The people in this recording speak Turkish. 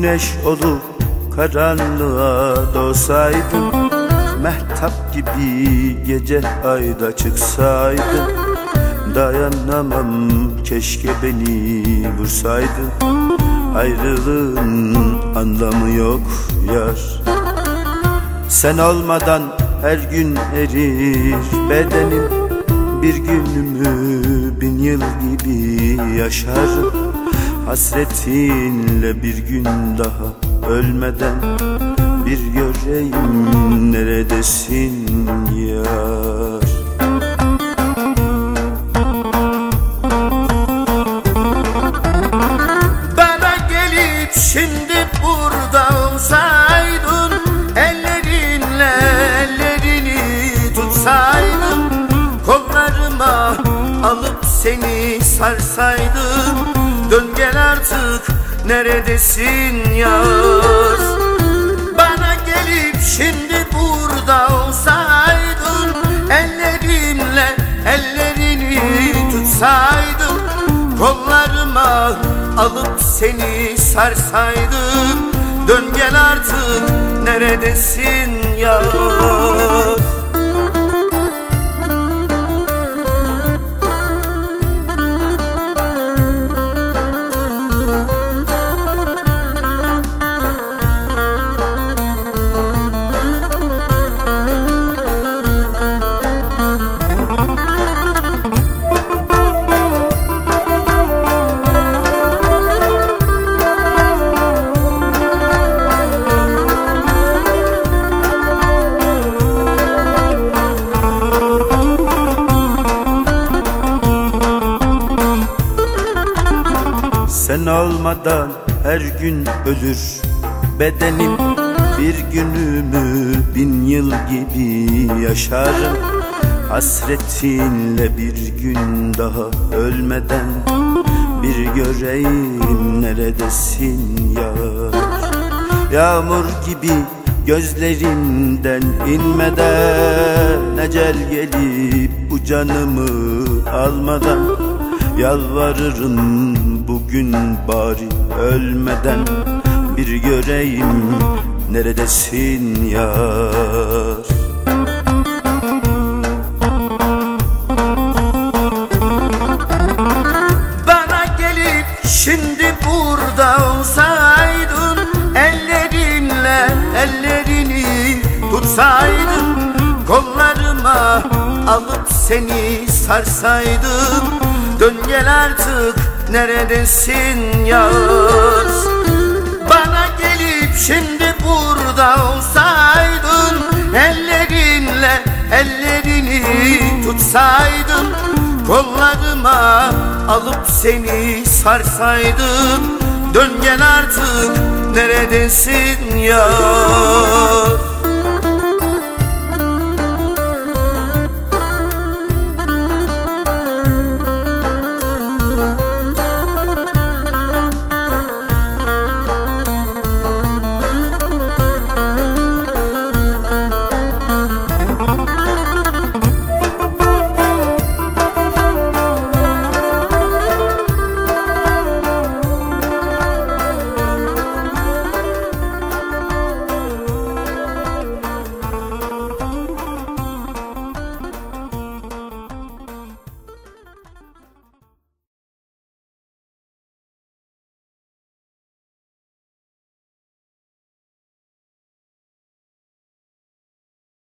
güneş olup karanlığa doğsaydın Mehtap gibi gece ayda çıksaydın Dayanamam keşke beni vursaydın. Ayrılığın anlamı yok yar. Sen olmadan her gün erir bedenim Bir günümü bin yıl gibi yaşarım Hasretinle bir gün daha ölmeden Bir göreyim neredesin yar. Bana gelip şimdi burada olsaydın Ellerinle ellerini tutsaydın Kollarıma alıp seni sarsaydım Dön gel artık neredesin yar Bana gelip şimdi burada olsaydın Ellerimle ellerini tutsaydın Kollarıma alıp seni sarsaydım. Dön gel artık neredesin yar Sen olmadan her gün ölür. Bedenim Bir günümü bin yıl gibi yaşarım. Hasretinle bir gün daha ölmeden Bir göreyim neredesin yar? Yağmur gibi gözlerinden inmeden Ecel gelip bu canımı almadan Yalvarırım bugün bari ölmeden Bir göreyim neredesin yar? Bana gelip şimdi burada olsaydın Ellerinle ellerini tutsaydın Kollarıma alıp seni sarsaydım Dön gel artık neredesin yar Bana gelip şimdi burada olsaydın Ellerinle ellerini tutsaydın Kollarıma alıp seni sarsaydım. Dön gel artık neredesin yar